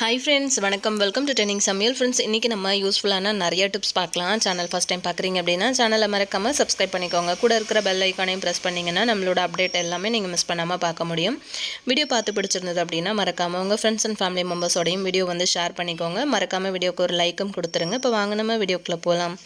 Hi friends வணக்கம். Welcome to டெனிங் சமையல் ஃப்ரெண்ட்ஸ் இன்றைக்கி நம்ம யூஸ்ஃபுல்லான நிறைய டிப்ஸ் பார்க்கலாம். சேனல் ஃபஸ்ட் டைம் பார்க்குறீங்க அப்படின்னா சேனலை மறக்காமல் சப்ஸ்கிரைப் பண்ணிக்கோங்க. கூட இருக்கிற பெல் ஐக்கானையும் ப்ரெஸ் பண்ணிங்கன்னா நம்மளோட அப்டேட் எல்லாமே நீங்கள் மிஸ் பண்ணாமல் பார்க்க முடியும். வீடியோ பார்த்து பிடிச்சிருந்தது அப்படின்னா மறக்காமல் உங்கள் ஃப்ரெண்ட்ஸ் அண்ட் ஃபேமிலி மெம்பர்ஸோடையும் வீடியோ வந்து ஷேர் பண்ணிக்கோங்க. மறக்காமல் வீடியோக்கு ஒரு லைக்கும் கொடுத்துருங்க. இப்போ வாங்க நம்ம வீடியோக்குள்ளே போகலாம்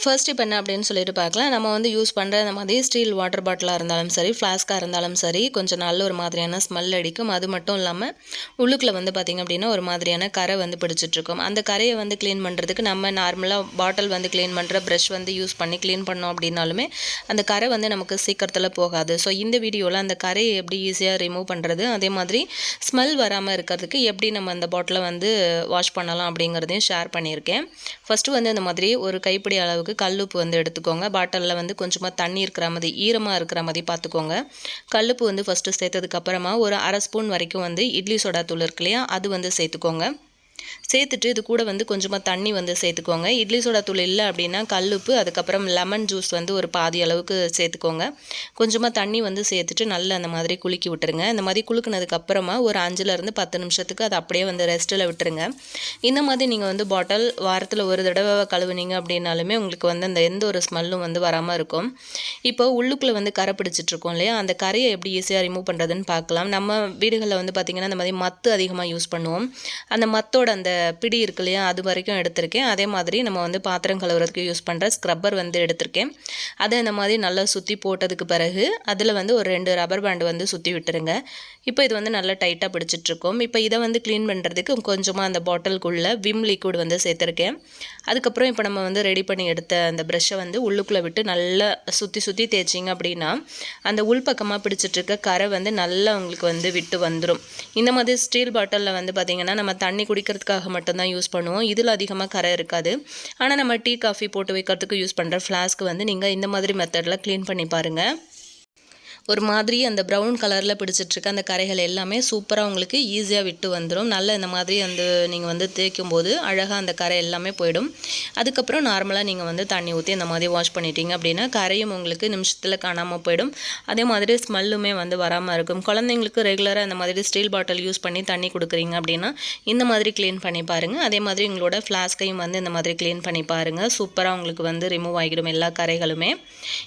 ஃபர்ஸ்ட் இப்போ என்ன அப்படின்னு சொல்லிட்டு பார்க்கலாம். நம்ம வந்து யூஸ் பண்ணுற இந்த மாதிரி ஸ்டீல் வாட்டர் பாட்டிலாக இருந்தாலும் சரி ஃப்ளாஸ்க்காக இருந்தாலும் சரி கொஞ்சம் நல்ல ஒரு மாதிரியான ஸ்மெல் அடிக்கும். அது மட்டும் இல்லாமல் உள்ளுக்குள்ளே வந்து பார்த்திங்க அப்படின்னா ஒரு மாதிரியான கரை வந்து பிடிச்சிட்ருக்கும் அந்த கரையை வந்து க்ளீன் பண்ணுறதுக்கு நம்ம நார்மலாக பாட்டில் வந்து க்ளீன் பண்ணுற ப்ரஷ் வந்து யூஸ் பண்ணி க்ளீன் பண்ணோம் அப்படின்னாலுமே அந்த கரை வந்து நமக்கு சீக்கிரத்தில் போகாது. ஸோ இந்த வீடியோவில் அந்த கரையை எப்படி ஈஸியாக ரிமூவ் பண்ணுறது அதே மாதிரி ஸ்மெல் வராமல் இருக்கிறதுக்கு எப்படி நம்ம அந்த பாட்டிலை வந்து வாஷ் பண்ணலாம் அப்படிங்கிறதையும் ஷேர் பண்ணியிருக்கேன். ஃபஸ்ட்டு வந்து அந்த மாதிரி ஒரு கைப்பிடி அளவுக்கு கல்லுப்பு வந்து எடுத்துக்கோங்க. பாட்டிலில் வந்து கொஞ்சமாக தண்ணி இருக்கிற மாதிரி ஈரமாக இருக்கிற மாதிரி பார்த்துக்கோங்க கல்லுப்பு வந்து ஃபஸ்ட்டு சேர்த்ததுக்கப்புறமா ஒரு அரை ஸ்பூன் வரைக்கும் வந்து இட்லி சோடா தூள் இருக்கு இல்லையா அது வந்து சேர்த்துக்கோங்க. சேர்த்துட்டு இது கூட வந்து கொஞ்சமாக தண்ணி வந்து சேர்த்துக்கோங்க. இட்லி சோடா தூள் இல்லை அப்படின்னா கல்லுப்பு அதுக்கப்புறம் லெமன் ஜூஸ் வந்து ஒரு பாதி அளவுக்கு சேர்த்துக்கோங்க. கொஞ்சமாக தண்ணி வந்து சேர்த்துட்டு நல்லா அந்த மாதிரி குலுக்கி விட்டுருங்க. இந்த மாதிரி குலுக்குனதுக்கப்புறமா ஒரு அஞ்சுலேருந்து பத்து நிமிஷத்துக்கு அதை அப்படியே வந்து ரெஸ்ட்டில் விட்டுருங்க. இந்த மாதிரி நீங்கள் வந்து பாட்டில் வாரத்தில் ஒரு தடவை கழுவுனீங்க அப்படின்னாலுமே உங்களுக்கு வந்து அந்த எந்த ஒரு ஸ்மெல்லும் வந்து வராமல் இருக்கும். இப்போ உள்ளுக்குள்ளே வந்து கரை பிடிச்சிட்ருக்கோம் இல்லையா? அந்த கரையை எப்படி ஈஸியாக ரிமூவ் பண்ணுறதுன்னு பார்க்கலாம். நம்ம வீடுகளில் வந்து பார்த்திங்கன்னா இந்த மாதிரி மத்து அதிகமாக யூஸ் பண்ணுவோம். அந்த மத்தோட அந்த பிடி இருக்கு இல்லையா அது வரைக்கும் எடுத்திருக்கேன். அதே மாதிரி நம்ம வந்து பாத்திரம் கழுவுறதுக்கு யூஸ் பண்ணுற ஸ்க்ரப்பர் வந்து எடுத்திருக்கேன். அதை இந்த மாதிரி நல்லா சுற்றி போட்டதுக்கு பிறகு அதில் வந்து ஒரு ரெண்டு ரப்பர் பேண்டு வந்து சுற்றி விட்டுருங்க. இப்போ இது வந்து நல்லா டைட்டாக பிடிச்சிட்ருக்கோம். இப்போ இதை வந்து க்ளீன் பண்ணுறதுக்கு கொஞ்சமாக அந்த பாட்டிலுக்குள்ளே விம் லிக்விட் வந்து சேர்த்துருக்கேன். அதுக்கப்புறம் இப்போ நம்ம வந்து ரெடி பண்ணி எடுத்த அந்த ப்ரெஷ்ஷை வந்து உள்ளுக்குள்ளே விட்டு நல்லா சுற்றி சுற்றி தேய்ச்சிங்க அப்படின்னா அந்த உள்பக்கமாக பிடிச்சிட்ருக்க கரை வந்து நல்லா உங்களுக்கு வந்து விட்டு வந்துடும் இந்த மாதிரி ஸ்டீல் பாட்டிலில் வந்து பார்த்திங்கன்னா நம்ம தண்ணி வைக்கிறதுக்காக மட்டும்தான் யூஸ் பண்ணுவோம். இதில் அதிகமாக கரை இருக்காது. ஆனால் நம்ம டீ காஃபி போட்டு வைக்கிறதுக்கு யூஸ் பண்ணுற ஃப்ளாஸ்க்கு வந்து நீங்கள் இந்த மாதிரி மெத்தடில் க்ளீன் பண்ணி பாருங்கள் ஒரு மாதிரி அந்த ப்ரௌன் கலரில் பிடிச்சிட்ருக்க அந்த கரைகள் எல்லாமே சூப்பராக உங்களுக்கு ஈஸியாக விட்டு வந்துடும் நல்ல இந்த மாதிரி வந்து நீங்கள் வந்து தேய்க்கும் போது அழகாக அந்த கரை எல்லாமே போயிடும். அதுக்கப்புறம் நார்மலாக நீங்கள் வந்து தண்ணி ஊற்றி இந்த மாதிரி வாஷ் பண்ணிட்டீங்க அப்படின்னா கரையும் உங்களுக்கு நிமிஷத்தில் காணாமல் போயிடும். அதே மாதிரி ஸ்மெல்லுமே வந்து வராமல் இருக்கும். குழந்தைங்களுக்கு ரெகுலராக இந்த மாதிரி ஸ்டீல் பாட்டில் யூஸ் பண்ணி தண்ணி கொடுக்குறீங்க அப்படின்னா இந்த மாதிரி க்ளீன் பண்ணி பாருங்கள் அதே மாதிரி உங்களோட ஃப்ளாஸ்கையும் வந்து இந்த மாதிரி க்ளீன் பண்ணி பாருங்கள் சூப்பராக உங்களுக்கு வந்து ரிமூவ் ஆகிடும் எல்லா கரைகளுமே.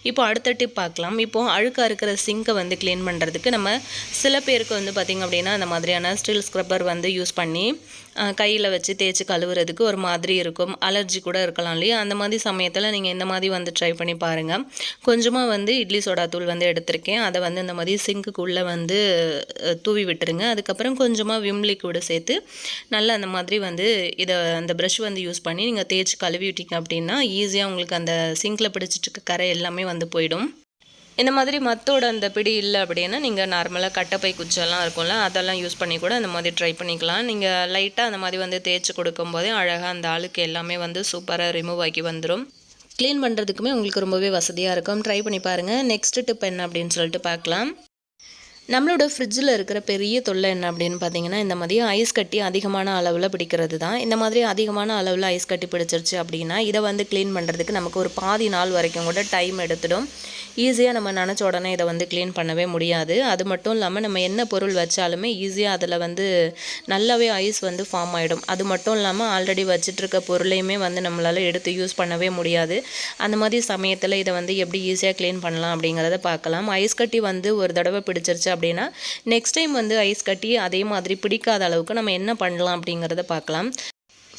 இப்போ அடுத்த டிப் பார்க்கலாம். இப்போது அழுக்காக இருக்கிற சிங்கை வந்து க்ளீன் பண்ணுறதுக்கு நம்ம சில பேருக்கு வந்து பார்த்திங்க அப்படின்னா அந்த மாதிரியான ஸ்டீல் ஸ்க்ரப்பர் வந்து யூஸ் பண்ணி கையில் வச்சு தேய்ச்சி கழுவுறதுக்கு ஒரு மாதிரி இருக்கும். அலர்ஜி கூட இருக்கலாம் இல்லையா? அந்த மாதிரி சமயத்தில் நீங்கள் இந்த மாதிரி வந்து ட்ரை பண்ணி பாருங்கள் கொஞ்சமாக வந்து இட்லி சோடா தூள் வந்து எடுத்திருக்கேன். அதை வந்து இந்த மாதிரி சிங்குக்குள்ளே வந்து தூவி விட்டுருங்க. அதுக்கப்புறம் கொஞ்சமாக விம் லிக்விடு சேர்த்து நல்லா அந்த மாதிரி வந்து இதை அந்த ப்ரஷ் வந்து யூஸ் பண்ணி நீங்கள் தேய்ச்சி கழுவி விட்டீங்க அப்படின்னா ஈஸியாக உங்களுக்கு அந்த சிங்கில் பிடிச்சிட்டு இருக்க கரை எல்லாமே வந்து போயிடும். இந்த மாதிரி மத்தோட அந்த பிடி இல்லை அப்படின்னா நீங்கள் நார்மலாக கட்டப்பை குச்செல்லாம் இருக்கும்ல அதெல்லாம் யூஸ் பண்ணி கூட அந்த மாதிரி ட்ரை பண்ணிக்கலாம். நீங்கள் லைட்டாக அந்த மாதிரி வந்து தேய்ச்சி கொடுக்கும்போதே அழகாக அந்த ஆளுக்கு எல்லாமே வந்து சூப்பராக ரிமூவ் ஆகி வந்துடும் க்ளீன் பண்ணுறதுக்குமே உங்களுக்கு ரொம்பவே வசதியாக இருக்கும். ட்ரை பண்ணி பாருங்கள் நெக்ஸ்ட் டிப் என்ன அப்படின்னு சொல்லிட்டு பார்க்கலாம். நம்மளோட ஃப்ரிட்ஜில் இருக்கிற பெரிய தொல்லை என்ன அப்படின்னு பார்த்தீங்கன்னா இந்த மாதிரி ஐஸ் கட்டி அதிகமான அளவில் பிடிக்கிறது தான் இந்த மாதிரி அதிகமான அளவில் ஐஸ் கட்டி பிடிச்சிருச்சு அப்படின்னா இதை வந்து க்ளீன் பண்ணுறதுக்கு நமக்கு ஒரு பாதி நாள் வரைக்கும் கூட டைம் எடுத்துடும். ஈஸியாக நம்ம நினச்ச உடனே இதை வந்து க்ளீன் பண்ணவே முடியாது. அது மட்டும் இல்லாமல் நம்ம என்ன பொருள் வச்சாலுமே ஈஸியாக அதில் வந்து நல்லாவே ஐஸ் வந்து ஃபார்ம் ஆகிடும் அது மட்டும் இல்லாமல் ஆல்ரெடி வச்சிட்ருக்க பொருளையுமே வந்து நம்மளால் எடுத்து யூஸ் பண்ணவே முடியாது. அந்த மாதிரி சமயத்தில் இதை வந்து எப்படி ஈஸியாக க்ளீன் பண்ணலாம் அப்படிங்கிறத பார்க்கலாம். ஐஸ் கட்டி வந்து ஒரு தடவை பிடிச்சிருச்சு அப்படின்னா நெக்ஸ்ட் டைம் வந்து ஐஸ் கட்டி அதே மாதிரி பிடிக்காத அளவுக்கு நம்ம என்ன பண்ணலாம் அப்படிங்கிறத பார்க்கலாம்.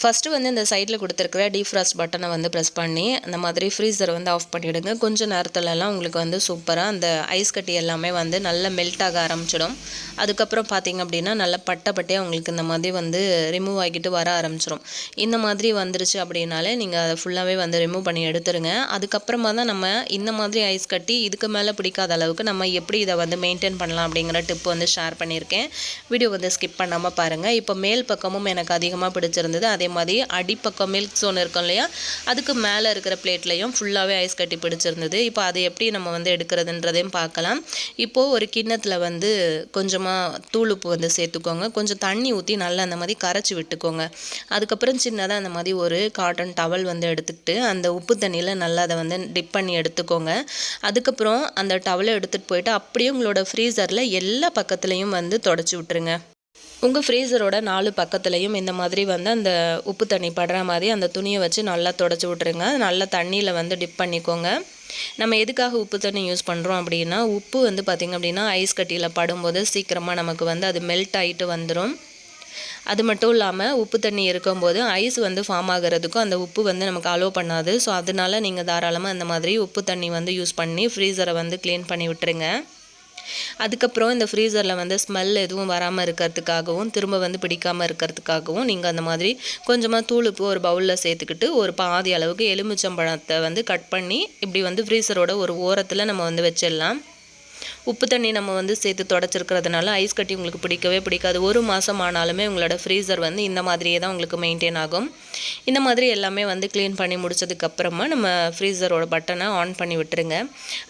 ஃபஸ்ட்டு வந்து இந்த சைடில் கொடுத்துருக்குற டீஃப்ராஸ்ட் பட்டனை வந்து ப்ரெஸ் பண்ணி அந்த மாதிரி ஃப்ரீசர் வந்து ஆஃப் பண்ணிவிடுங்க கொஞ்சம் நேரத்துலலாம் உங்களுக்கு வந்து சூப்பராக அந்த ஐஸ் கட்டி எல்லாமே வந்து நல்லா மெல்ட் ஆக ஆரம்பிச்சிடும். அதுக்கப்புறம் பார்த்திங்க அப்படின்னா நல்லா பட்டை பட்டையாக உங்களுக்கு இந்த மாதிரி வந்து ரிமூவ் ஆகிட்டு வர ஆரம்பிச்சிடும் இந்த மாதிரி வந்துருச்சு அப்படின்னாலே நீங்கள் அதை ஃபுல்லாகவே வந்து ரிமூவ் பண்ணி எடுத்துருங்க. அதுக்கப்புறமா தான் நம்ம இந்த மாதிரி ஐஸ் கட்டி இதுக்கு மேலே பிடிக்காத அளவுக்கு நம்ம எப்படி இதை வந்து மெயின்டைன் பண்ணலாம் அப்படிங்கிற டிப் வந்து ஷேர் பண்ணியிருக்கேன். வீடியோ வந்து ஸ்கிப் பண்ணாமல் பாருங்கள் இப்போ மேல் பக்கமும் எனக்கு அதிகமாக பிடிச்சிருந்தது அதே மாதிரி அடிப்பக்கம் மில்க் சோன் இருக்கும் இல்லையா? அதுக்கு மேலே இருக்கிற பிளேட்லையும் ஃபுல்லாகவே ஐஸ் கட்டி பிடிச்சிருந்தது. இப்போ அதை எப்படி நம்ம வந்து எடுக்கிறதுன்றதையும் பார்க்கலாம். இப்போது ஒரு கிண்ணத்தில் வந்து கொஞ்சமாக தூளுப்பு வந்து சேர்த்துக்கோங்க. கொஞ்சம் தண்ணி ஊற்றி நல்லா அந்த மாதிரி கரைச்சி விட்டுக்கோங்க. அதுக்கப்புறம் சின்னதாக அந்த மாதிரி ஒரு காட்டன் டவல் வந்து எடுத்துக்கிட்டு அந்த உப்பு தண்ணியில் நல்லா அதை வந்து டிப் பண்ணி எடுத்துக்கோங்க. அதுக்கப்புறம் அந்த டவலை எடுத்துகிட்டு போயிட்டு அப்படியே உங்களோட ஃப்ரீசரில் எல்லா பக்கத்துலேயும் வந்து தொடச்சி விட்டுருங்க. உங்கள் ஃப்ரீசரோட நாலு பக்கத்துலேயும் இந்த மாதிரி வந்து அந்த உப்பு தண்ணி படுற மாதிரி அந்த துணியை வச்சு நல்லா தொடச்சி விட்ருங்க நல்லா தண்ணியில் வந்து டிப் பண்ணிக்கோங்க. நம்ம எதுக்காக உப்பு தண்ணி யூஸ் பண்ணுறோம் அப்படின்னா உப்பு வந்து பார்த்திங்க அப்படின்னா ஐஸ் கட்டியில் படும்போது சீக்கிரமாக நமக்கு வந்து அது மெல்ட் ஆகிட்டு வந்துடும் அது மட்டும் இல்லாமல் உப்பு தண்ணி இருக்கும்போது ஐஸ் வந்து ஃபார்ம் ஆகிறதுக்கும் அந்த உப்பு வந்து நமக்கு அலோவ் பண்ணாது. ஸோ அதனால் நீங்கள் தாராளமாக அந்த மாதிரி உப்பு தண்ணி வந்து யூஸ் பண்ணி ஃப்ரீசரை வந்து க்ளீன் பண்ணி விட்டுருங்க. அதுக்கப்புறம் இந்த ஃப்ரீசரில் வந்து ஸ்மெல் எதுவும் வராமல் இருக்கிறதுக்காகவும் திரும்ப வந்து பிடிக்காமல் இருக்கிறதுக்காகவும் நீங்கள் அந்த மாதிரி கொஞ்சமாக தூளுப்பு ஒரு பவுலில் சேர்த்துக்கிட்டு ஒரு பாதி அளவுக்கு எலுமிச்சம்பழத்தை வந்து கட் பண்ணி இப்படி வந்து ஃப்ரீசரோட ஒரு ஓரத்தில் நம்ம வந்து வச்சிடலாம். உப்பு தண்ணி நம்ம வந்து சேர்த்து தொடச்சிருக்கிறதுனால ஐஸ் கட்டி உங்களுக்கு பிடிக்கவே பிடிக்காது. ஒரு மாதம் ஆனாலுமே உங்களோட ஃப்ரீசர் வந்து இந்த மாதிரியே தான் உங்களுக்கு மெயின்டைன் ஆகும். இந்த மாதிரி எல்லாமே வந்து க்ளீன் பண்ணி முடிச்சதுக்கப்புறமா நம்ம ஃப்ரீசரோட பட்டனை ஆன் பண்ணி விட்டுருங்க.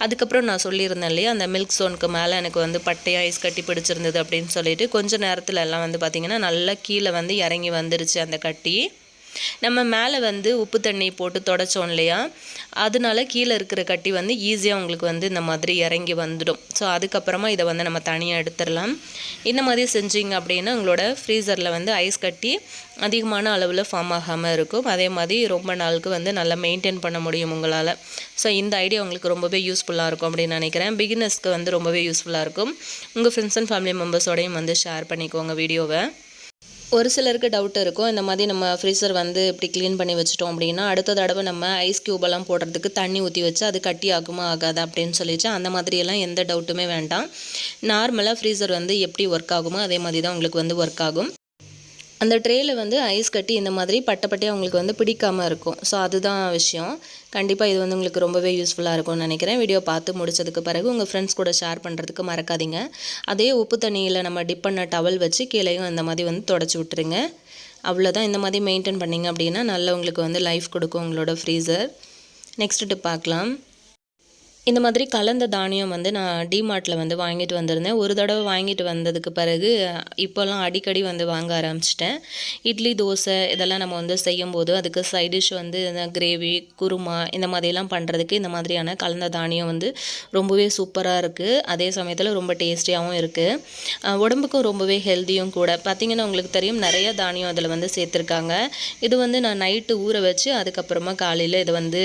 அதுக்கப்புறம் நான் சொல்லியிருந்தேன் இல்லையா அந்த மில்க் ஸ்டோனுக்கு மேலே எனக்கு வந்து பட்டையாக ஐஸ் கட்டி பிடிச்சிருந்தது அப்படின்னு சொல்லிட்டு கொஞ்சம் நேரத்தில் எல்லாம் வந்து பார்த்திங்கன்னா நல்லா கீழே வந்து இறங்கி வந்துருச்சு அந்த கட்டி. நம்ம மேலே வந்து உப்பு தண்ணி போட்டு தொடச்சோம் இல்லையா? அதனால கீழே இருக்கிற கட்டி வந்து ஈஸியாக உங்களுக்கு வந்து இந்த மாதிரி இறங்கி வந்துடும். ஸோ அதுக்கப்புறமா இதை வந்து நம்ம தனியாக எடுத்துடலாம். இந்த மாதிரி செஞ்சிங்க அப்படின்னா உங்களோட ஃப்ரீசரில் வந்து ஐஸ் கட்டி அதிகமான அளவில் ஃபார்ம் ஆகாமல் இருக்கும். அதே மாதிரி ரொம்ப நாளுக்கு வந்து நல்லா மெயின்டைன் பண்ண முடியும் உங்களால். ஸோ இந்த ஐடியா உங்களுக்கு ரொம்பவே யூஸ்ஃபுல்லாக இருக்கும் அப்படின்னு நினைக்கிறேன். பிகினர்ஸ்க்கு வந்து ரொம்பவே யூஸ்ஃபுல்லாக இருக்கும். உங்கள் ஃப்ரெண்ட்ஸ் அண்ட் ஃபேமிலி மெம்பர்ஸோடையும் வந்து ஷேர் பண்ணிக்கோங்க வீடியோவை ஒரு சிலருக்கு டவுட் இருக்கும். இந்த மாதிரி நம்ம ஃப்ரீசர் வந்து இப்படி க்ளீன் பண்ணி வச்சிட்டோம் அப்படின்னா அடுத்த தடவை நம்ம ஐஸ் க்யூபெல்லாம் போடுறதுக்கு தண்ணி ஊற்றி வச்சு அது கட்டி ஆகுமா ஆகாது அப்படின்னு சொல்லிச்சு அந்த மாதிரியெல்லாம் எந்த டவுட்டுமே வேண்டாம். நார்மலாக ஃப்ரீசர் வந்து எப்படி ஒர்க் ஆகுமோ அதே மாதிரி தான் உங்களுக்கு வந்து ஒர்க் ஆகும். அந்த ட்ரேயில் வந்து ஐஸ் கட்டி இந்த மாதிரி பட்டப்பட்டையாக உங்களுக்கு வந்து பிடிக்காமல் இருக்கும். ஸோ அதுதான் விஷயம். கண்டிப்பாக இது வந்து உங்களுக்கு ரொம்பவே யூஸ்ஃபுல்லாக இருக்கும்னு நினைக்கிறேன். வீடியோ பார்த்து முடிச்சதுக்கு பிறகு உங்கள் ஃப்ரெண்ட்ஸ் கூட ஷேர் பண்ணுறதுக்கு மறக்காதீங்க. அதே உப்பு தண்ணியில் நம்ம டிப் பண்ண டவல் வச்சு கீழேயும் இந்த மாதிரி வந்து தொடச்சி விட்டுருங்க. அவ்வளோதான் இந்த மாதிரி மெயின்டைன் பண்ணிங்க அப்படின்னா நல்ல உங்களுக்கு வந்து லைஃப் கொடுக்கும் உங்களோட ஃப்ரீசர் நெக்ஸ்ட் டிப் பார்க்கலாம். இந்த மாதிரி கலந்த தானியம் வந்து நான் டிமார்ட்டில் வந்து வாங்கிட்டு வந்திருந்தேன். ஒரு தடவை வாங்கிட்டு வந்ததுக்கு பிறகு இப்போல்லாம் அடிக்கடி வந்து வாங்க ஆரம்பிச்சிட்டேன். இட்லி தோசை இதெல்லாம் நம்ம வந்து செய்யும்போது அதுக்கு சைட் டிஷ் வந்து இந்த கிரேவி குருமா இந்த மாதிரிலாம் பண்ணுறதுக்கு இந்த மாதிரியான கலந்த தானியம் வந்து ரொம்பவே சூப்பராக இருக்குது அதே சமயத்தில் ரொம்ப டேஸ்டியாகவும் இருக்குது உடம்புக்கும் ரொம்பவே ஹெல்த்தியும் கூட. பார்த்திங்கன்னா உங்களுக்கு தெரியும் நிறைய தானியம் அதில் வந்து சேர்த்துருக்காங்க. இது வந்து நான் நைட்டு ஊற வச்சு அதுக்கப்புறமா காலையில் இதை வந்து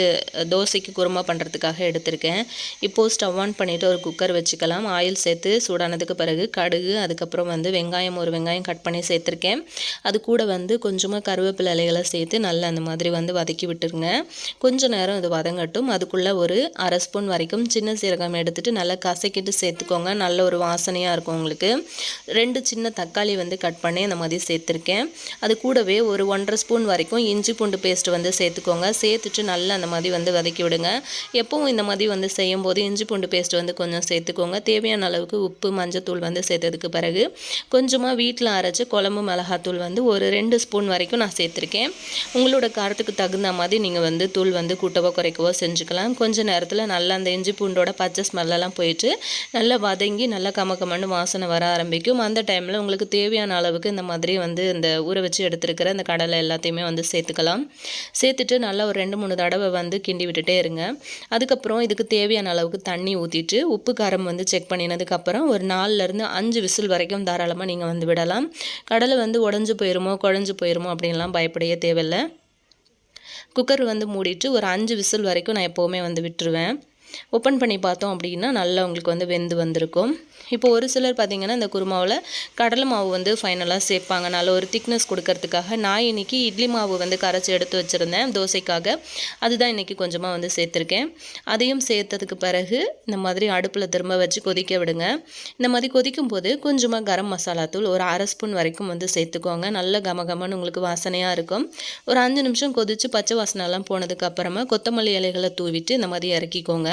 தோசைக்கு குருமா பண்ணுறதுக்காக எடுத்திருக்கேன். இப்போது ஸ்டவ் ஆன் பண்ணிவிட்டு ஒரு குக்கர் வச்சுக்கலாம். ஆயில் சேர்த்து சூடானதுக்கு பிறகு கடுகு அதுக்கப்புறம் வந்து வெங்காயம் ஒரு வெங்காயம் கட் பண்ணி சேர்த்துருக்கேன். அது கூட வந்து கொஞ்சமாக கருவேப்பிலை இலைகளை சேர்த்து நல்லா அந்த மாதிரி வந்து வதக்கி விட்டுருங்க. கொஞ்சம் நேரம் இது வதங்கட்டும். அதுக்குள்ளே ஒரு அரை ஸ்பூன் வரைக்கும் சின்ன சீரகம் எடுத்துகிட்டு நல்லா கசக்கிட்டு சேர்த்துக்கோங்க. நல்ல ஒரு வாசனையாக இருக்கும் உங்களுக்கு. ரெண்டு சின்ன தக்காளி வந்து கட் பண்ணி அந்த மாதிரி சேர்த்துருக்கேன். அது கூடவே ஒரு ஒன்றரை ஸ்பூன் வரைக்கும் இஞ்சி பூண்டு பேஸ்ட் வந்து சேர்த்துக்கோங்க. சேர்த்துட்டு நல்லா அந்த மாதிரி வந்து வதக்கி விடுங்க. எப்பவும் இந்த மாதிரி வந்து செய்யும் போது இஞ்சி பூண்டு பேஸ்ட் வந்து கொஞ்சம் சேர்த்துக்கோங்க. தேவையான அளவுக்கு உப்பு மஞ்சத்தூள் வந்து சேர்த்ததுக்கு பிறகு கொஞ்சமாக வீட்டில் அரைச்சி குழம்பு மிளகாத்தூள் வந்து ஒரு ரெண்டு ஸ்பூன் வரைக்கும் நான் சேர்த்துருக்கேன். உங்களோட காரத்துக்கு தகுந்த மாதிரி நீங்கள் வந்து தூள் வந்து கூட்டவோ குறைக்கவோ செஞ்சுக்கலாம். கொஞ்சம் நேரத்தில் நல்லா அந்த இஞ்சி பூண்டோட பச்சை ஸ்மெல்லெல்லாம் போயிட்டு நல்லா வதங்கி நல்லா கமக்கமன்னு வாசனை வர ஆரம்பிக்கும். அந்த டைமில் உங்களுக்கு தேவையான அளவுக்கு இந்த மாதிரி வந்து இந்த ஊற வச்சு எடுத்துருக்கிற இந்த கடலை எல்லாத்தையுமே வந்து சேர்த்துக்கலாம். சேர்த்துட்டு நல்லா ஒரு ரெண்டு மூணு தடவை வந்து கிண்டி விட்டுட்டே இருங்க. அதுக்கப்புறம் இதுக்கு தேவை தேவையான அளவுக்கு தண்ணி ஊற்றிட்டு உப்பு காரம் வந்து செக் பண்ணினதுக்கப்புறம் ஒரு நாலுலேருந்து அஞ்சு விசில் வரைக்கும் தாராளமாக நீங்கள் வந்து விடலாம். கடலை வந்து உடஞ்சி போயிருமோ குழஞ்சி போயிருமோ அப்படின்லாம் பயப்படைய தேவையில்லை. குக்கர் வந்து மூடிட்டு ஒரு அஞ்சு விசில் வரைக்கும் நான் எப்போவுமே வந்து விட்டுருவேன். ஓப்பன் பண்ணி பார்த்தோம் அப்படின்னா நல்லா உங்களுக்கு வந்து வெந்து வந்திருக்கும். இப்போ ஒரு சிலர் பார்த்திங்கன்னா இந்த குருமாவில் கடலை மாவு வந்து ஃபைனலாக சேர்ப்பாங்க. நல்ல ஒரு திக்னஸ் கொடுக்கறதுக்காக நான் இன்றைக்கி இட்லி மாவு வந்து கரைச்சி எடுத்து வச்சுருந்தேன் தோசைக்காக. அதுதான் இன்றைக்கி கொஞ்சமாக வந்து சேர்த்துருக்கேன். அதையும் சேர்த்ததுக்கு பிறகு இந்த மாதிரி அடுப்பில் திரும்ப வச்சு கொதிக்க விடுங்க. இந்த மாதிரி கொதிக்கும் போது கொஞ்சமாக கரம் மசாலா தூள் ஒரு அரை ஸ்பூன் வரைக்கும் வந்து சேர்த்துக்கோங்க. நல்ல கம கமன்னு உங்களுக்கு வாசனையாக இருக்கும். ஒரு அஞ்சு நிமிஷம் கொதித்து பச்சை வாசனைலாம் போனதுக்கப்புறமா கொத்தமல்லி இலைகளை தூவிட்டு இந்த மாதிரி இறக்கிக்கோங்க.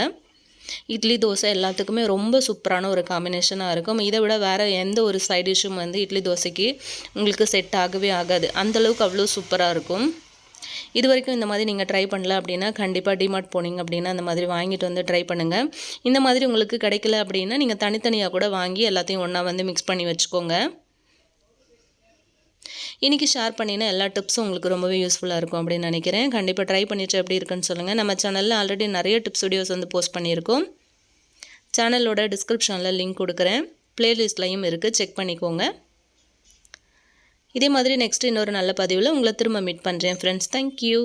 இட்லி தோசை எல்லாத்துக்குமே ரொம்ப சூப்பரான ஒரு காம்பினேஷனாக இருக்கும். இதை விட வேறு எந்த ஒரு சைட் டிஷ்ஷும் வந்து இட்லி தோசைக்கு உங்களுக்கு செட் ஆகவே ஆகாது. அந்தளவுக்கு அவ்வளோ சூப்பராக இருக்கும். இது வரைக்கும் இந்த மாதிரி நீங்கள் ட்ரை பண்ணல அப்படின்னா கண்டிப்பாக டிமார்ட் போனீங்க அப்படின்னா அந்த மாதிரி வாங்கிட்டு வந்து ட்ரை பண்ணுங்கள் இந்த மாதிரி உங்களுக்கு கிடைக்கல அப்படின்னா நீங்கள் தனித்தனியாக கூட வாங்கி எல்லாத்தையும் ஒன்றா வந்து மிக்ஸ் பண்ணி வச்சுக்கோங்க. இன்றைக்கி ஷேர் பண்ணின எல்லா டிப்ஸும் உங்களுக்கு ரொம்பவே யூஸ்ஃபுல்லாக இருக்கும் அப்படின்னு நினைக்கிறேன். கண்டிப்பாக ட்ரை பண்ணிவிட்டு எப்படி இருக்குன்னு சொல்லுங்கள் நம்ம சேனலில் ஆல்ரெடி நிறைய டிப்ஸ் வீடியோஸ் வந்து போஸ்ட் பண்ணியிருக்கோம். சேனலோட டிஸ்கிரிப்ஷனில் லிங்க் கொடுக்குறேன். ப்ளேலிஸ்ட்லையும் இருக்குது செக் பண்ணிக்கோங்க. இதே மாதிரி நெக்ஸ்ட் இன்னொரு நல்ல பதிவில் உங்களை திரும்ப மீட் பண்ணுறேன் ஃப்ரெண்ட்ஸ் தேங்க்யூ